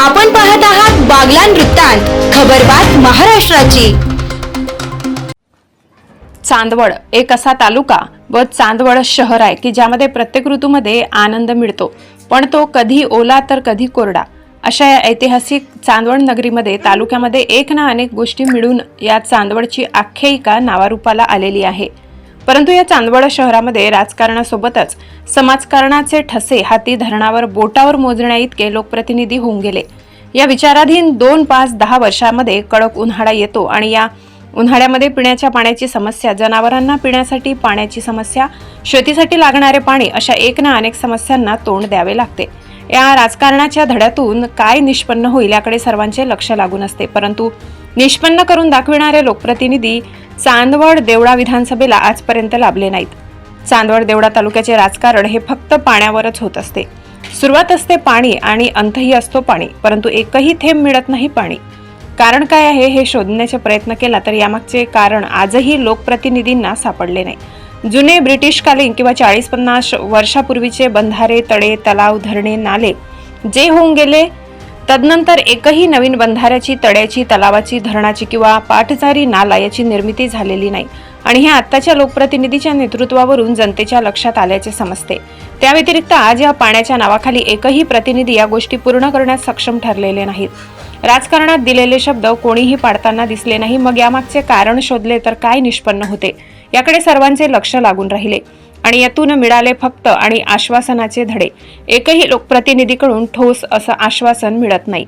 आपण पाहत आहात बागलान वृत्तांत खबरबात महाराष्ट्राची. चांदवड एक असा तालुका व चांदवड शहर आहे की ज्यामध्ये प्रत्येक ऋतूमध्ये आनंद मिळतो. पण तो कधी ओला तर कधी कोरडा. अशा या ऐतिहासिक चांदवड नगरीमध्ये तालुक्यामध्ये एक ना अनेक गोष्टी मिळून या चांदवडची आख्यायिका नावारूपाला आलेली आहे. परंतु या चांदवड शहरामध्ये राजकारणासोबतच समाजकारणाचे ठसे हाती धरणावर बोटावर मोजण्या इतके लोकप्रतिनिधी होऊन गेले. या विचाराधीन दोन पाच दहा वर्षामध्ये कडक उन्हाळा येतो आणि या उन्हाळ्यामध्ये पिण्याच्या पाण्याची समस्या जनावरांना पिण्यासाठी पाण्याची समस्या शेतीसाठी लागणारे पाणी अशा एक ना अनेक समस्यांना तोंड द्यावे लागते. या राजकारणाच्या धड्यातून काय निष्पन्न होईल याकडे सर्वांचे लक्ष लागून असते. परंतु निष्पन्न करून दाखविणारे लोकप्रतिनिधी चांदवड देवळा विधानसभेला आजपर्यंत लाभले नाहीत. चांदवड देवळा तालुक्याचे राजकारण हे फक्त पाण्यावरच होत असते. सुरुवात असते पाणी आणि अंतही असतो पाणी परंतु एकही थेंब मिळत नाही पाणी. कारण काय आहे हे शोधण्याचा प्रयत्न केला तर यामागचे कारण आजही लोकप्रतिनिधींना सापडले नाही. जुने ब्रिटिशकालीन किंवा चाळीस पन्नास वर्षापूर्वीचे बंधारे तळे तलाव धरणे नाले जे होऊन गेले तदनंतर एकही नवीन बंधाऱ्याची तळ्याची तलावाची धरणाची किंवा पाठचारी नाला याची निर्मिती झालेली नाही. आणि हे आत्ताच्या लोकप्रतिनिधीच्या नेतृत्वावरून जनतेच्या लक्षात आल्याचे समजते. त्या व्यतिरिक्त आज या पाण्याच्या नावाखाली एकही प्रतिनिधी या गोष्टी पूर्ण करण्यास सक्षम ठरलेले नाहीत. राजकारणात दिलेले शब्द कोणीही पाडताना दिसले नाही. मग यामागचे कारण शोधले तर काय निष्पन्न होते? याकडे सर्वांचे लक्ष लागून राहिले. आणि यातून मिळाले फक्त आणि आश्वासनाचे धडे. एकही लोकप्रतिनिधीकडून ठोस असं आश्वासन मिळत नाही.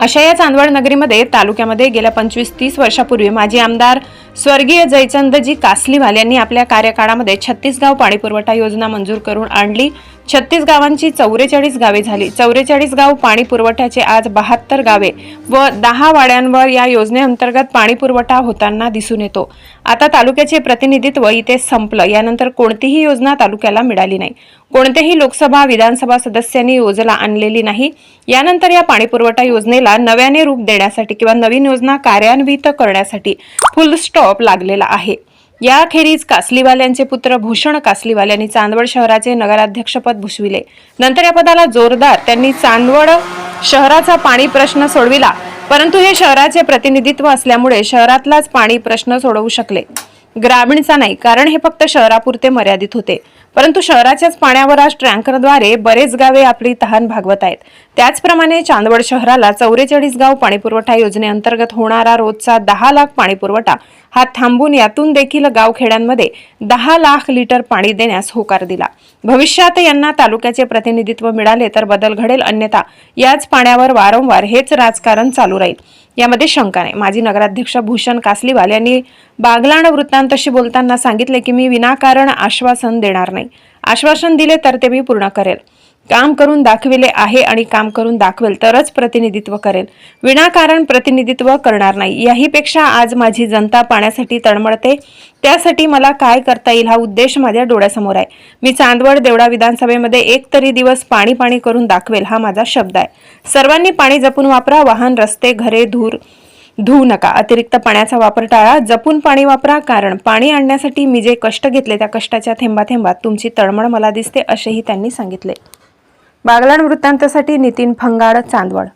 अशा या चांदवड नगरीमध्ये तालुक्यामध्ये गेल्या पंचवीस तीस वर्षापूर्वी माजी आमदार स्वर्गीय जयचंदजी कासलीवाल यांनी आपल्या कार्यकाळामध्ये छत्तीस गाव पाणीपुरवठा योजना मंजूर करून आणली. छत्तीस गावांची चौवेचाळीस गावे झाली. चौवेचाळीस गाव पाणी पुरवठ्याचे आज बहात्तर गावे व दहा वाड्यांवर या योजनेअंतर्गत पाणी पुरवठा होताना दिसून येतो. आता तालुक्याचे प्रतिनिधित्व इथे संपलं. यानंतर कोणतीही योजना तालुक्याला मिळाली नाही. कोणत्याही लोकसभा विधानसभा सदस्यांनी योजना आणलेली नाही. यानंतर या पाणीपुरवठा योजनेला नव्याने रूप देण्यासाठी किंवा नवीन योजना कार्यान्वित करण्यासाठी फुल स्टॉप लागलेला आहे. याखेरीज कासलीवाल्यांचे पुत्र भूषण कासलीवाल यांनी चांदवड शहराचे नगराध्यक्षपद भूषविले. नंतर या पदाला जोरदार त्यांनी चांदवड शहराचा पाणी प्रश्न सोडविला. परंतु हे शहराचे प्रतिनिधित्व असल्यामुळे शहरातलाच पाणी प्रश्न सोडवू शकले. ग्रामीणचा नाही कारण हे फक्त शहरापुरते मर्यादित होते. परंतु शहराच्याच पाण्यावर आज टँकरद्वारे बरेच गावे आपली तहान भागवत आहेत. त्याचप्रमाणे चांदवड शहराला चौवेचाळीस गाव पाणीपुरवठा योजनेअंतर्गत होणारा रोजचा दहा लाख पाणीपुरवठा हा थांबून यातून देखील गावखेड्यांमध्ये दहा लाख लिटर पाणी देण्यास होकार दिला. भविष्यात यांना तालुक्याचे प्रतिनिधित्व मिळाले तर बदल घडेल अन्यथा याच पाण्यावर वारंवार हेच राजकारण चालू राहील. यामध्ये शंका नाही. माजी नगराध्यक्ष भूषण कासलीवाल यांनी बागलाण वृत्तांतशी बोलताना सांगितले की मी विनाकारण आश्वासन देणार नाही. आश्वासन दिले तर ते मी पूर्ण करेल. काम करून दाखविले आहे आणि काम करून दाखवेल तरच प्रतिनिधित्व करेल. विनाकारण प्रतिनिधित्व करणार नाही. याहीपेक्षा आज माझी जनता पाण्यासाठी तळमळते. त्यासाठी मला काय करता येईल हा उद्देश माझ्या डोळ्यासमोर आहे. मी चांदवड देवळा विधानसभेमध्ये एक तरी दिवस पाणी पाणी करून दाखवेल हा माझा शब्द आहे. सर्वांनी पाणी जपून वापरा वाहन रस्ते घरे धूर धुवू नका. अतिरिक्त पाण्याचा वापर टाळा जपून पाणी वापरा कारण पाणी आणण्यासाठी मी जे कष्ट घेतले त्या कष्टाच्या थेंबाथेंबात तुमची तळमळ मला दिसते असेही त्यांनी सांगितले. बागलाण वृत्तांतासाठी नितीन फंगाड चांदवड